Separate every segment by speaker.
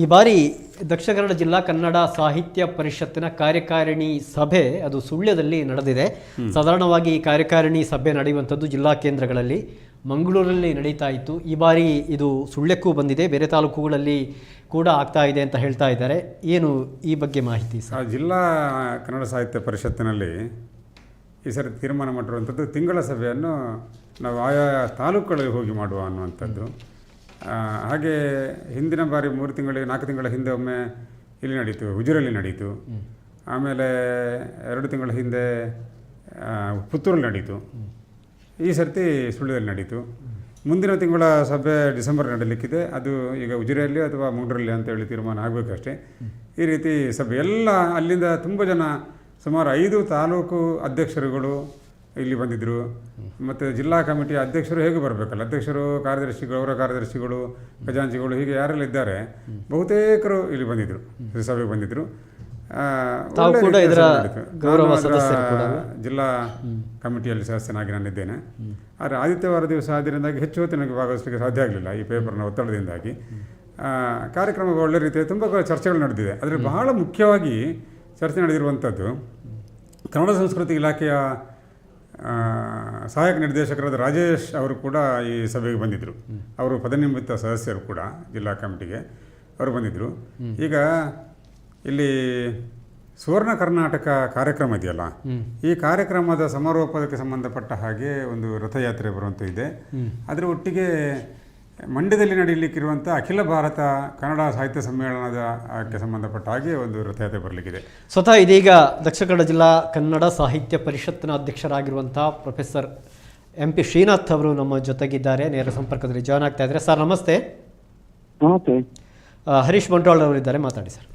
Speaker 1: ಈ ಬಾರಿ ದಕ್ಷಿಣ ಕನ್ನಡ ಜಿಲ್ಲಾ ಕನ್ನಡ ಸಾಹಿತ್ಯ ಪರಿಷತ್ತಿನ ಕಾರ್ಯಕಾರಿಣಿ ಸಭೆ ಅದು ಸುಳ್ಯದಲ್ಲಿ ನಡೆದಿದೆ. ಸಾಧಾರಣವಾಗಿ ಈ ಕಾರ್ಯಕಾರಿಣಿ ಸಭೆ ನಡೆಯುವಂಥದ್ದು ಜಿಲ್ಲಾ ಕೇಂದ್ರಗಳಲ್ಲಿ ಮಂಗಳೂರಲ್ಲಿ ನಡೀತಾ ಇತ್ತು. ಈ ಬಾರಿ ಇದು ಸುಳ್ಯಕ್ಕೂ ಬಂದಿದೆ ಬೇರೆ ತಾಲೂಕುಗಳಲ್ಲಿ ಕೂಡ ಆಗ್ತಾ ಇದೆ ಅಂತ ಹೇಳ್ತಾ ಇದ್ದಾರೆ. ಏನು ಈ ಬಗ್ಗೆ ಮಾಹಿತಿ ಸರ್?
Speaker 2: ಜಿಲ್ಲಾ ಕನ್ನಡ ಸಾಹಿತ್ಯ ಪರಿಷತ್ತಿನಲ್ಲಿ ಈ ಸರಿ ತೀರ್ಮಾನ ಮಾಡಿರುವಂಥದ್ದು ತಿಂಗಳ ಸಭೆಯನ್ನು ನಾವು ಆಯಾ ತಾಲೂಕುಗಳಲ್ಲಿ ಹೋಗಿ ಮಾಡುವ ಅನ್ನುವಂಥದ್ದು. ಹಾಗೆ ಹಿಂದಿನ ಬಾರಿ ಮೂರು ತಿಂಗಳಿಗೆ ನಾಲ್ಕು ತಿಂಗಳ ಹಿಂದೆ ಒಮ್ಮೆ ಇಲ್ಲಿ ನಡೀತು, ಹುಜೂರಲ್ಲಿ ನಡೀತು. ಆಮೇಲೆ ಎರಡು ತಿಂಗಳ ಹಿಂದೆ ಪುತ್ತೂರಲ್ಲಿ ನಡೀತು. ಈ ಸರ್ತಿ ಸುಳ್ಯದಲ್ಲಿ ನಡೀತು. ಮುಂದಿನ ತಿಂಗಳ ಸಭೆ ಡಿಸೆಂಬರ್ ನಡೀಲಿಕ್ಕಿದೆ ಅದು ಈಗ ಉಜಿರೆಯಲ್ಲಿ ಅಥವಾ ಮಂಗಳೂರಲ್ಲಿ ಅಂತೇಳಿ ತೀರ್ಮಾನ ಆಗಬೇಕಷ್ಟೇ. ಈ ರೀತಿ ಸಭೆ ಎಲ್ಲ ಅಲ್ಲಿಂದ ತುಂಬ ಜನ ಸುಮಾರು ಐದು ತಾಲೂಕು ಅಧ್ಯಕ್ಷರುಗಳು ಇಲ್ಲಿ ಬಂದಿದ್ದರು ಮತ್ತು ಜಿಲ್ಲಾ ಕಮಿಟಿ ಅಧ್ಯಕ್ಷರು ಹೇಗೆ ಬರಬೇಕಲ್ಲ? ಅಧ್ಯಕ್ಷರು ಕಾರ್ಯದರ್ಶಿಗಳು ಅವರ ಕಾರ್ಯದರ್ಶಿಗಳು ಖಜಾಂಚಿಗಳು ಹೀಗೆ ಯಾರೆಲ್ಲ ಇದ್ದಾರೆ ಬಹುತೇಕರು ಇಲ್ಲಿ ಬಂದಿದ್ದರು ಸಭೆಗೆ ಬಂದಿದ್ದರು ಜಿಲ್ಲಾ ಕಮಿಟಿಯಲ್ಲಿ ಸದಸ್ಯನಾಗಿ ನಾನಿದ್ದೇನೆ ಆದರೆ ಆದಿತ್ಯವಾರ ದಿವಸ ಆದ್ದರಿಂದಾಗಿ ಹೆಚ್ಚು ಹೊತ್ತು ನನಗೆ ಭಾಗವಹಿಸಲಿಕ್ಕೆ ಸಾಧ್ಯ ಆಗಲಿಲ್ಲ ಈ ಪೇಪರ್ನ ಒತ್ತಡದಿಂದಾಗಿ. ಆ, ಕಾರ್ಯಕ್ರಮ ಒಳ್ಳೆ ರೀತಿಯ ತುಂಬ ಚರ್ಚೆಗಳು ನಡೆದಿದೆ. ಅದರಲ್ಲಿ ಬಹಳ ಮುಖ್ಯವಾಗಿ ಚರ್ಚೆ ನಡೆದಿರುವಂಥದ್ದು ಕನ್ನಡ ಸಂಸ್ಕೃತಿ ಇಲಾಖೆಯ ಸಹಾಯಕ ನಿರ್ದೇಶಕರಾದ ರಾಜೇಶ್ ಅವರು ಕೂಡ ಈ ಸಭೆಗೆ ಬಂದಿದ್ದರು. ಅವರು ಪದನಿಮಿತ್ತ ಸದಸ್ಯರು ಕೂಡ ಜಿಲ್ಲಾ ಕಮಿಟಿಗೆ ಅವರು ಬಂದಿದ್ದರು. ಈಗ ಇಲ್ಲಿ ಸುವರ್ಣ ಕರ್ನಾಟಕ ಕಾರ್ಯಕ್ರಮ ಇದೆಯಲ್ಲ ಈ ಕಾರ್ಯಕ್ರಮದ ಸಮಾರೋಪಕ್ಕೆ ಸಂಬಂಧಪಟ್ಟ ಹಾಗೆ ಒಂದು ರಥಯಾತ್ರೆ ಬರುವಂಥ ಇದೆ. ಅದರ ಒಟ್ಟಿಗೆ ಮಂಡ್ಯದಲ್ಲಿ ನಡೆಯಲಿಕ್ಕಿರುವಂಥ ಅಖಿಲ ಭಾರತ ಕನ್ನಡ ಸಾಹಿತ್ಯ ಸಮ್ಮೇಳನದ ಕ್ಕೆ ಸಂಬಂಧಪಟ್ಟ ಹಾಗೆ ಒಂದು ರಥಯಾತ್ರೆ ಬರಲಿಕ್ಕಿದೆ.
Speaker 1: ಸ್ವತಃ ಇದೀಗ ದಕ್ಷಿಣ ಕನ್ನಡ ಜಿಲ್ಲಾ ಕನ್ನಡ ಸಾಹಿತ್ಯ ಪರಿಷತ್ತಿನ ಅಧ್ಯಕ್ಷರಾಗಿರುವಂಥ ಪ್ರೊಫೆಸರ್ ಎಂ ಪಿ ಶ್ರೀನಾಥ್ ಅವರು ನಮ್ಮ ಜೊತೆಗಿದ್ದಾರೆ. ನೇರ ಸಂಪರ್ಕದಲ್ಲಿ ಜಾಯ್ನ್ ಆಗ್ತಾ ಇದ್ದಾರೆ. ಸರ್ ನಮಸ್ತೆ.
Speaker 3: ನಮಸ್ತೆ.
Speaker 1: ಹರೀಶ್ ಬಂಟ್ವಾಳ್ ಅವರಿದ್ದಾರೆ. ಮಾತಾಡಿ ಸರ್.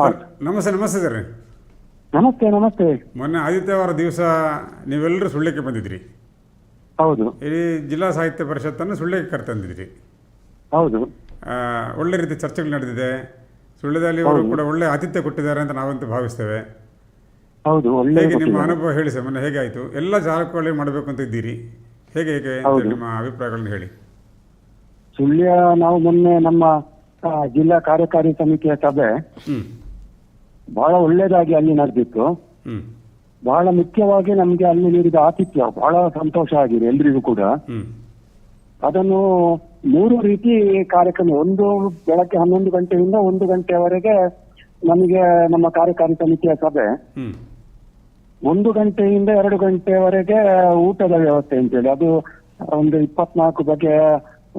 Speaker 3: ಹಾ.
Speaker 2: ನಮಸ್ತೆ ನಮಸ್ತೆ ಸರ್.
Speaker 3: ನಮಸ್ತೆ ನಮಸ್ತೆ.
Speaker 2: ಮೊನ್ನೆ ಆದಿತ್ಯವಾರ ದಿವಸ ನೀವೆಲ್ಲರೂ ಸುಳ್ಳಕ್ಕೆ ಬಂದಿದ್ರಿ.
Speaker 3: ಹೌದು.
Speaker 2: ಇಡೀ ಜಿಲ್ಲಾ ಸಾಹಿತ್ಯ ಪರಿಷತ್ತನ್ನು ಸುಳ್ಳಿಗೆ ಕರೆತಂದಿದ್ರಿ.
Speaker 3: ಹೌದು.
Speaker 2: ಆ, ಒಳ್ಳೆ ರೀತಿ ಚರ್ಚೆಗಳು ನಡೆದಿದೆ. ಸುಳ್ಳ್ಯದಲ್ಲಿ ಅವರು ಕೂಡ ಒಳ್ಳೆ ಆತಿಥ್ಯ ಕೊಟ್ಟಿದ್ದಾರೆ ಅಂತ ನಾವಂತೂ ಭಾವಿಸ್ತೇವೆ.
Speaker 3: ಹೌದು ಒಳ್ಳೆ
Speaker 2: ಹೇಗೆ ನಿಮ್ಮ ಅನುಭವ ಹೇಳಿ ಸರ್ ಮೊನ್ನೆ ಹೇಗೆ ಆಯಿತು ಎಲ್ಲ ಚಾಲಕಗಳೇ ಮಾಡಬೇಕು ಅಂತ ಇದ್ದೀರಿ. ಹೇಗೆ ಹೇಗೆ ಅಂತ
Speaker 3: ಹೌದು.
Speaker 2: ನಿಮ್ಮ ಅಭಿಪ್ರಾಯಗಳನ್ನು ಹೇಳಿ.
Speaker 3: ಸುಳ್ಯ ನಾವು ಮೊನ್ನೆ ನಮ್ಮ ಆ, ಜಿಲ್ಲಾ ಕಾರ್ಯಕಾರಿ ಸಮಿತಿಯ ಸಭೆ
Speaker 2: ಹ್ಮ್.
Speaker 3: ಬಹಳ ಒಳ್ಳೇದಾಗಿ ಅಲ್ಲಿ ನಡೆದಿತ್ತು.
Speaker 2: ಹ್ಞೂ
Speaker 3: ಬಹಳ ಮುಖ್ಯವಾಗಿ ನಮ್ಗೆ ಅಲ್ಲಿ ನೀಡಿದ ಆತಿಥ್ಯ. ಬಹಳ ಸಂತೋಷ ಆಗಿದೆ ಎಲ್ರಿಗೂ ಕೂಡ. ಅದನ್ನು ಮೂರು ರೀತಿ ಕಾರ್ಯಕ್ರಮ ಒಂದು ಬೆಳಗ್ಗೆ ಹನ್ನೊಂದು ಗಂಟೆಯಿಂದ ಒಂದು ಗಂಟೆವರೆಗೆ ನಮಗೆ ನಮ್ಮ ಕಾರ್ಯಕಾರಿ ಸಮಿತಿಯ ಸಭೆ. ಒಂದು ಗಂಟೆಯಿಂದ ಎರಡು ಗಂಟೆವರೆಗೆ ಊಟದ ವ್ಯವಸ್ಥೆ ಅಂತೇಳಿ. ಅದು ಒಂದು ಇಪ್ಪತ್ನಾಲ್ಕು ಬಗೆಯ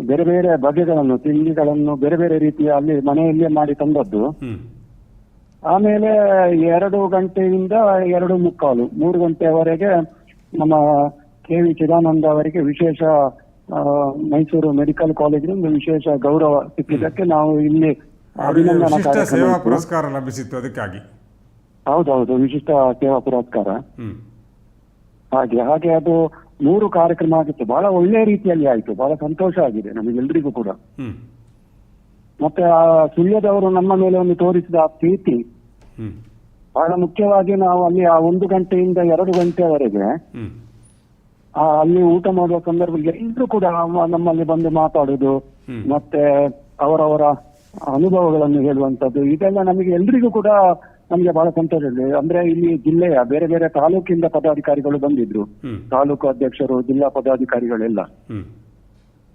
Speaker 3: ಬೇರೆ ಬೇರೆ ಬಗೆಗಳನ್ನು ತಿಂಡಿಗಳನ್ನು ಬೇರೆ ಬೇರೆ ರೀತಿಯ ಅಲ್ಲಿ ಮನೆಯಲ್ಲಿಯೇ ಮಾಡಿ ತಂದದ್ದು. ಆಮೇಲೆ ಎರಡು ಗಂಟೆಯಿಂದ ಎರಡು ಮುಕ್ಕಾಲು ಮೂರು ಗಂಟೆವರೆಗೆ ನಮ್ಮ ಕೆ ವಿ ಚಿದಾನಂದ ಅವರಿಗೆ ವಿಶೇಷ ಮೈಸೂರು ಮೆಡಿಕಲ್ ಕಾಲೇಜಿನಿಂದ ವಿಶೇಷ ಗೌರವ ಸಿಕ್ಕಿದ್ದಕ್ಕೆ ನಾವು ಇಲ್ಲಿ ಅಭಿನಂದನಾ
Speaker 2: ಸೇವಾ. ಪುರಸ್ಕಾರ ಲಭಿಸಿತ್ತು ಅದಕ್ಕಾಗಿ.
Speaker 3: ಹೌದೌದು ವಿಶಿಷ್ಟ ಸೇವಾ ಪುರಸ್ಕಾರ. ಹಾಗೆ ಹಾಗೆ ಅದು ಮೂರು ಕಾರ್ಯಕ್ರಮ ಆಗಿತ್ತು. ಬಹಳ ಒಳ್ಳೆ ರೀತಿಯಲ್ಲಿ ಆಯ್ತು. ಬಹಳ ಸಂತೋಷ ಆಗಿದೆ ನಮಗೆಲ್ಲರಿಗೂ ಕೂಡ. ಮತ್ತೆ ಆ ಸುಳ್ಯದವರು ನಮ್ಮ ಮೇಲೆ ಒಂದು ತೋರಿಸಿದ ಆ ಪ್ರೀತಿ ಬಹಳ ಮುಖ್ಯವಾಗಿ ನಾವು ಅಲ್ಲಿ ಆ ಒಂದು ಗಂಟೆಯಿಂದ ಎರಡು ಗಂಟೆವರೆಗೆ ಅಲ್ಲಿ ಊಟ ಮಾಡುವ ಸಂದರ್ಭದಲ್ಲಿ ಎಲ್ಲರೂ ಕೂಡ ನಮ್ಮಲ್ಲಿ ಬಂದು ಮಾತಾಡುದು ಮತ್ತೆ ಅವರವರ ಅನುಭವಗಳನ್ನು ಹೇಳುವಂತದ್ದು ಇದೆಲ್ಲ ನಮಗೆ ಎಲ್ರಿಗೂ ಕೂಡ ನಮಗೆ ಬಹಳ ಸಂತೋಷ ಇದೆ. ಅಂದ್ರೆ ಇಲ್ಲಿ ಜಿಲ್ಲೆಯ ಬೇರೆ ಬೇರೆ ತಾಲೂಕಿಂದ ಪದಾಧಿಕಾರಿಗಳು ಬಂದಿದ್ರು. ತಾಲೂಕು ಅಧ್ಯಕ್ಷರು ಜಿಲ್ಲಾ ಪದಾಧಿಕಾರಿಗಳೆಲ್ಲ.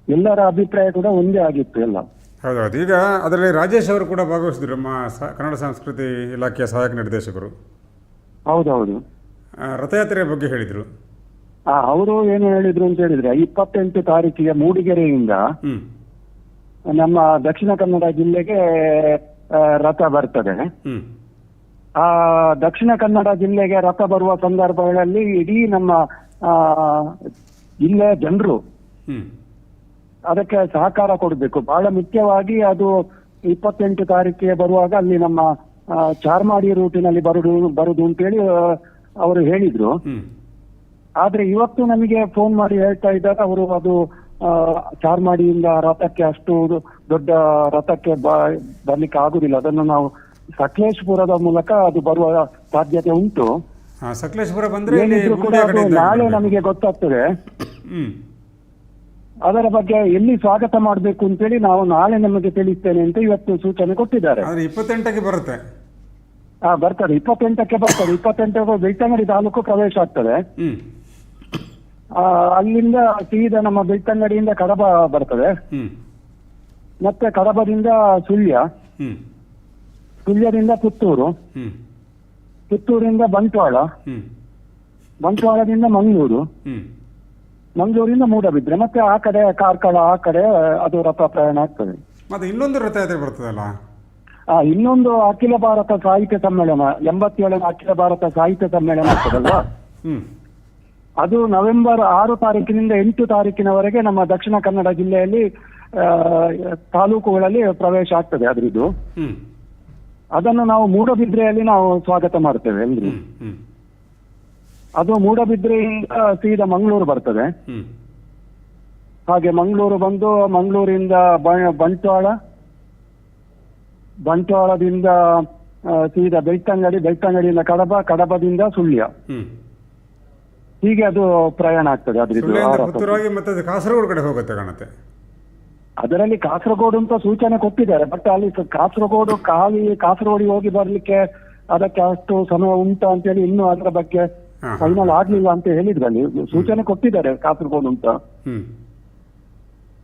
Speaker 3: ಎಲ್ಲರ ಅಭಿಪ್ರಾಯ ಕೂಡ ಒಂದೇ ಆಗಿತ್ತು ಎಲ್ಲ.
Speaker 2: ಹೌದೌದು ಈಗ ಅದರಲ್ಲಿ ರಾಜೇಶ್ ಅವರು ಕೂಡ ಭಾಗವಹಿಸಿದ್ರು ನಮ್ಮ ಕನ್ನಡ ಸಂಸ್ಕೃತಿ ಇಲಾಖೆಯ ಸಹಾಯಕ ನಿರ್ದೇಶಕರು.
Speaker 3: ಹೌದೌದು.
Speaker 2: ರಥಯಾತ್ರೆಯ ಬಗ್ಗೆ ಹೇಳಿದರು.
Speaker 3: ಅವರು ಏನು ಹೇಳಿದ್ರು ಅಂತ ಹೇಳಿದ್ರೆ ಇಪ್ಪತ್ತೆಂಟು ತಾರೀಕಿಗೆ ಮೂಡಿಗೆರೆಯಿಂದ ನಮ್ಮ ದಕ್ಷಿಣ ಕನ್ನಡ ಜಿಲ್ಲೆಗೆ ರಥ ಬರ್ತದೆ. ಆ ದಕ್ಷಿಣ ಕನ್ನಡ ಜಿಲ್ಲೆಗೆ ರಥ ಬರುವ ಸಂದರ್ಭಗಳಲ್ಲಿ ಇಡೀ ನಮ್ಮ ಜಿಲ್ಲೆಯ ಜನರು ಅದಕ್ಕೆ ಸಹಕಾರ ಕೊಡಬೇಕು. ಬಹಳ ಮುಖ್ಯವಾಗಿ ಅದು ಇಪ್ಪತ್ತೆಂಟು ತಾರೀಕಿಗೆ ಬರುವಾಗ ಅಲ್ಲಿ ನಮ್ಮ ಚಾರ್ಮಾಡಿ ರೂಟಿನಲ್ಲಿ ಬರುದು ಬರುದು ಅಂತ ಹೇಳಿ ಅವರು ಹೇಳಿದ್ರು. ಆದ್ರೆ ಇವತ್ತು ನಮಗೆ ಫೋನ್ ಮಾಡಿ ಹೇಳ್ತಾ ಇದ್ದಾರೆ ಅವರು ಅದು ಚಾರ್ಮಾಡಿಯಿಂದ ರಥಕ್ಕೆ ಅಷ್ಟು ದೊಡ್ಡ ರಥಕ್ಕೆ ಬರ್ಲಿಕ್ಕೆ ಆಗುದಿಲ್ಲ. ಅದನ್ನು ನಾವು ಸಕಲೇಶ್ಪುರದ ಮೂಲಕ ಅದು ಬರುವ ಸಾಧ್ಯತೆ ಉಂಟು.
Speaker 2: ಸಕಲೇಶ್ಪುರ ಬಂದ್ರೆ
Speaker 3: ನಾಳೆ. ನಮಗೆ ಗೊತ್ತಾಗ್ತದೆ. ಅದರ ಬಗ್ಗೆ ಎಲ್ಲಿ ಸ್ವಾಗತ ಮಾಡಬೇಕು ಅಂತೇಳಿ ನಾವು ನಾಳೆ ನಮಗೆ ತಿಳಿಸ್ತೇನೆ ಅಂತ ಇವತ್ತು ಸೂಚನೆ ಕೊಟ್ಟಿದ್ದಾರೆ.
Speaker 2: ಆದರೆ ಇಪ್ಪತ್ತೆಂಟಕ್ಕೆ ಬರುತ್ತೆ.
Speaker 3: ಆ ಬರ್ತದೆ. ಇಪ್ಪತ್ತೆಂಟಕ್ಕೆ ಬರ್ತದೆ. ಇಪ್ಪತ್ತೆಂಟಕ್ಕೆ ಬೆಳ್ತಂಗಡಿ ತಾಲೂಕು ಪ್ರವೇಶ ಆಗ್ತದೆ. ಆ, ಅಲ್ಲಿಂದ ಸೀದಾ ನಮ್ಮ ಬೆಳ್ತಂಗಡಿಯಿಂದ ಕಡಬ ಬರ್ತದೆ. ಮತ್ತೆ ಕಡಬದಿಂದ ಸುಳ್ಯ. ಸುಳ್ಯದಿಂದ ಪುತ್ತೂರು. ಪುತ್ತೂರಿಂದ ಬಂಟ್ವಾಳ. ಬಂಟ್ವಾಳದಿಂದ ಮಂಗಳೂರು.
Speaker 2: ಹ್ಞೂ
Speaker 3: ಮಂಗಳೂರಿಂದ ಮೂಡಬಿದ್ರೆ ಮತ್ತೆ ಆ ಕಡೆ ಕಾರ್ಕಳ ಆ ಕಡೆ ಅದು ರಥ ಪ್ರಯಾಣ ಆಗ್ತದೆ.
Speaker 2: ಮತ್ತೆ ಇನ್ನೊಂದು ರಥಯಾತ್ರೆ ಬರ್ತದಲ್ಲ?
Speaker 3: ಆ ಇನ್ನೊಂದು ಅಖಿಲ ಭಾರತ ಸಾಹಿತ್ಯ ಸಮ್ಮೇಳನ ಎಂಬತ್ತೇಳನೇ ಅಖಿಲ ಭಾರತ ಸಾಹಿತ್ಯ ಸಮ್ಮೇಳನ
Speaker 2: ಆಗ್ತದಲ್ಲ
Speaker 3: ಅದು ನವೆಂಬರ್ ಆರು ತಾರೀಕಿನಿಂದ ಎಂಟು ತಾರೀಕಿನವರೆಗೆ ನಮ್ಮ ದಕ್ಷಿಣ ಕನ್ನಡ ಜಿಲ್ಲೆಯಲ್ಲಿ ಆ, ತಾಲೂಕುಗಳಲ್ಲಿ ಪ್ರವೇಶ ಆಗ್ತದೆ ಅದ್ರದ್ದು.
Speaker 2: ಹ್ಮ್.
Speaker 3: ಅದನ್ನು ನಾವು ಮೂಡಬಿದ್ರೆಯಲ್ಲಿ ನಾವು ಸ್ವಾಗತ ಮಾಡ್ತೇವೆ ಎಲ್ರು ಅದು ಮೂಡಬಿದ್ರೆಯಿಂದ ಸೀದಾ ಮಂಗಳೂರು ಬರ್ತದೆ. ಹಾಗೆ ಮಂಗಳೂರು ಬಂದು ಮಂಗಳೂರಿಂದ ಬಂಟ್ವಾಳ ಬಂಟ್ವಾಳದಿಂದ ಸೀದಾ ಬೆಳ್ತಂಗಡಿ ಬೆಳ್ತಂಗಡಿಯಿಂದ ಕಡಬ ಕಡಬದಿಂದ ಸುಳ್ಯ. ಹೀಗೆ ಅದು ಪ್ರಯಾಣ ಆಗ್ತದೆ
Speaker 2: ಅದ್ರಿಂದ ಮತ್ತೆ ಕಾಸರಗೋಡು ಕಡೆ ಹೋಗುತ್ತೆ ಕಾಣುತ್ತೆ.
Speaker 3: ಅದರಲ್ಲಿ ಕಾಸರಗೋಡು ಅಂತ ಸೂಚನೆ ಕೊಟ್ಟಿದ್ದಾರೆ ಬಟ್ ಅಲ್ಲಿ ಕಾಸರಗೋಡು ಖಾಲಿ ಕಾಸರಗೋಡಿಗೆ ಹೋಗಿ ಬರ್ಲಿಕ್ಕೆ ಅದಕ್ಕೆ ಅಷ್ಟು ಸಮಯ ಉಂಟಾ ಅಂತೇಳಿ ಇನ್ನೂ ಅದರ ಬಗ್ಗೆ. ಫೈನಲ್ ಆಗ್ಲಿಲ್ಲ ಅಂತ ಹೇಳಿದ್ರಲ್ಲಿ ಸೂಚನೆ ಕೊಟ್ಟಿದ್ದಾರೆ ಕಾಸರಗೋಡು ಅಂತ.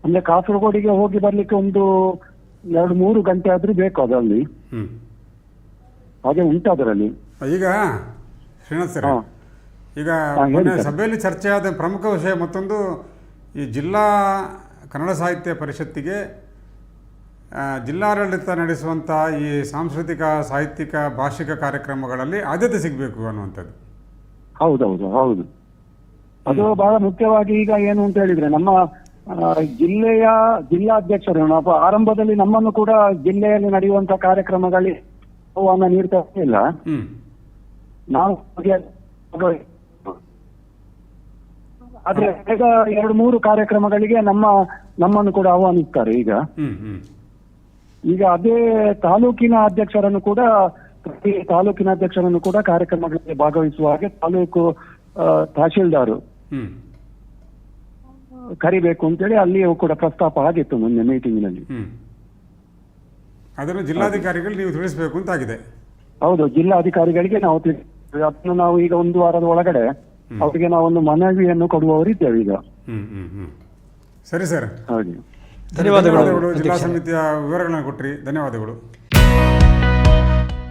Speaker 3: ಅಂದ್ರೆ ಕಾಸರಗೋಡಿಗೆ ಹೋಗಿ ಬರ್ಲಿಕ್ಕೆ ಒಂದು ಎರಡು ಮೂರು ಗಂಟೆ ಆದ್ರೂ ಬೇಕು ಅದರಲ್ಲಿ. ಹಾಗೆ ಉಂಟು ಅದರಲ್ಲಿ.
Speaker 2: ಈಗ ಶ್ರೀನಾಥ್ ಸರ್ ಈಗ
Speaker 3: ಸಭೆಯಲ್ಲಿ
Speaker 2: ಮೊನ್ನೆ. ಸಭೆಯಲ್ಲಿ ಚರ್ಚೆಯಾದ ಪ್ರಮುಖ ವಿಷಯ ಮತ್ತೊಂದು ಈ ಜಿಲ್ಲಾ ಕನ್ನಡ ಸಾಹಿತ್ಯ ಪರಿಷತ್ತಿಗೆ ಜಿಲ್ಲಾಡಳಿತ ನಡೆಸುವಂತಹ ಈ ಸಾಂಸ್ಕೃತಿಕ ಸಾಹಿತ್ಯಿಕ ಭಾಷಿಕ ಕಾರ್ಯಕ್ರಮಗಳಲ್ಲಿ ಆದ್ಯತೆ ಸಿಗಬೇಕು ಅನ್ನುವಂಥದ್ದು.
Speaker 3: ಹೌದೌದು ಹೌದು ಅದು ಬಹಳ ಮುಖ್ಯವಾಗಿ ಈಗ ಏನು ಅಂತ ಹೇಳಿದ್ರೆ ನಮ್ಮ ಜಿಲ್ಲೆಯ ಜಿಲ್ಲಾಧ್ಯಕ್ಷರು ನಾವು ಆರಂಭದಲ್ಲಿ ನಮ್ಮನ್ನು ಕೂಡ ಜಿಲ್ಲೆಯಲ್ಲಿ ನಡೆಯುವಂತ ಕಾರ್ಯಕ್ರಮಗಳಿಗೆ ಆಹ್ವಾನ ನೀಡ್ತಾ ಇಲ್ಲ. ನಾವು ಆದ್ರೆ ಈಗ ಎರಡು ಮೂರು ಕಾರ್ಯಕ್ರಮಗಳಿಗೆ ನಮ್ಮ ನಮ್ಮನ್ನು ಕೂಡ ಆಹ್ವಾನಿಸ್ತಾರೆ ಈಗ. ಈಗ ಅದೇ ತಾಲೂಕಿನ ಅಧ್ಯಕ್ಷರನ್ನು ಕೂಡ ಪ್ರತಿ ತಾಲೂಕಿನ ಅಧ್ಯಕ್ಷರನ್ನು ಕೂಡ ಕಾರ್ಯಕ್ರಮಗಳಲ್ಲಿ ಭಾಗವಹಿಸುವ ಹಾಗೆ ತಾಲೂಕು ತಹಶೀಲ್ದಾರು ಕರಿಬೇಕು ಅಂತೇಳಿ ಅಲ್ಲಿಯೂ ಕೂಡ ಪ್ರಸ್ತಾಪ ಆಗಿತ್ತು ಮೊನ್ನೆ ಮೀಟಿಂಗ್ನಲ್ಲಿ.
Speaker 2: ನಲ್ಲಿ ಅದನ್ನು ಜಿಲ್ಲಾಧಿಕಾರಿಗಳು ನೀವು ತಿಳಿಸಬೇಕು ಅಂತಾಗಿದೆ.
Speaker 3: ಹೌದು ಜಿಲ್ಲಾಧಿಕಾರಿಗಳಿಗೆ ನಾವು ತಿಳಿಸ್ತೇವೆ. ಅದನ್ನು ನಾವು ಈಗ ಒಂದು ವಾರದ ಒಳಗಡೆ ಅವರಿಗೆ ನಾವು ಒಂದು ಮನವಿಯನ್ನು ಕೊಡುವವರಿದ್ದೇವೆ ಈಗ.
Speaker 2: ಸರಿ ಸರ್.
Speaker 3: ಹಾಗೆ.
Speaker 1: ಧನ್ಯವಾದಗಳು.
Speaker 2: ಜಿಲ್ಲಾ. ಸಮಿತಿಯ ವಿವರಗಳನ್ನು ಕೊಟ್ರಿ. ಧನ್ಯವಾದಗಳು.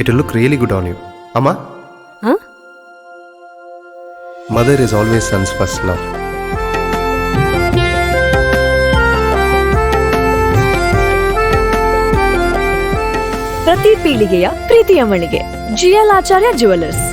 Speaker 4: It look really good on you ಅಮ್ಮ
Speaker 5: ಹ?
Speaker 4: Mother is always sons first love
Speaker 6: ಪ್ರತಿ ಪೀಳಿಗೆಯ ಪ್ರೀತಿಯ ಮಳಿಗೆ. ಜಿಎಲ್ ಆಚಾರ್ಯ ಜುವೆಲ್ಲರ್ಸ್